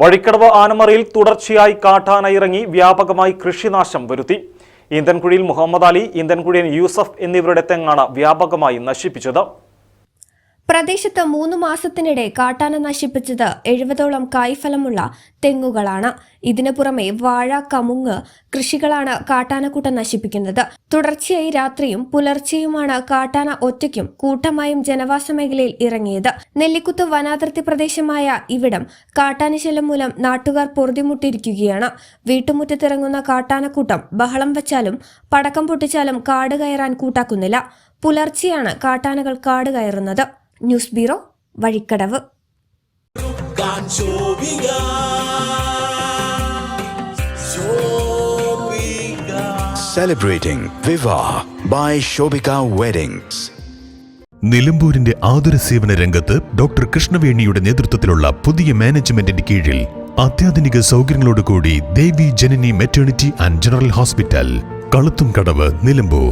വഴിക്കടവ് ആനമറയിൽ തുടർച്ചയായി കാട്ടാന ഇറങ്ങി വ്യാപകമായി കൃഷിനാശം വരുത്തി. ഈന്തൻകുഴിയിൽ മുഹമ്മദ് അലി ഈന്തൻകുഴിയൻ യൂസഫ് എന്നിവരുടെ തെങ്ങാണ് വ്യാപകമായി നശിപ്പിച്ചത്. പ്രദേശത്ത് മൂന്ന് മാസത്തിനിടെ കാട്ടാന നശിപ്പിച്ചത് എഴുപതോളം കായ്ഫലമുള്ള തെങ്ങുകളാണ്. ഇതിനു പുറമെ വാഴ കമുങ്ങ് കൃഷികളാണ് കാട്ടാനക്കൂട്ടം നശിപ്പിക്കുന്നത്. തുടർച്ചയായി രാത്രിയും പുലർച്ചെയുമാണ് കാട്ടാന ഒറ്റയ്ക്കും കൂട്ടമായും ജനവാസ മേഖലയിൽ ഇറങ്ങിയത്. നെല്ലിക്കുത്ത് വനാതിർത്തി പ്രദേശമായ ഇവിടം കാട്ടാനശല്യം മൂലം നാട്ടുകാർ പൊറുതിമുട്ടിയിരിക്കുകയാണ്. വീട്ടുമുറ്റത്തിറങ്ങുന്ന കാട്ടാനക്കൂട്ടം ബഹളം വച്ചാലും പടക്കം പൊട്ടിച്ചാലും കാട് കയറാൻ കൂട്ടാക്കുന്നില്ല. പുലർച്ചെയാണ് കാട്ടാനകൾ കാട് കയറുന്നത്. News bureau Vazhikkadavu. Celebrating Viva by Shobhika Weddings. നിലമ്പൂരിന്റെ ആതുര സേവന രംഗത്ത് ഡോക്ടർ കൃഷ്ണവേണിയുടെ നേതൃത്വത്തിലുള്ള പുതിയ മാനേജ്മെന്റിന്റെ കീഴിൽ അത്യാധുനിക സൗകര്യങ്ങളോടുകൂടി Devi Janani maternity and general hospital Kaluthumkadavu Nilambur.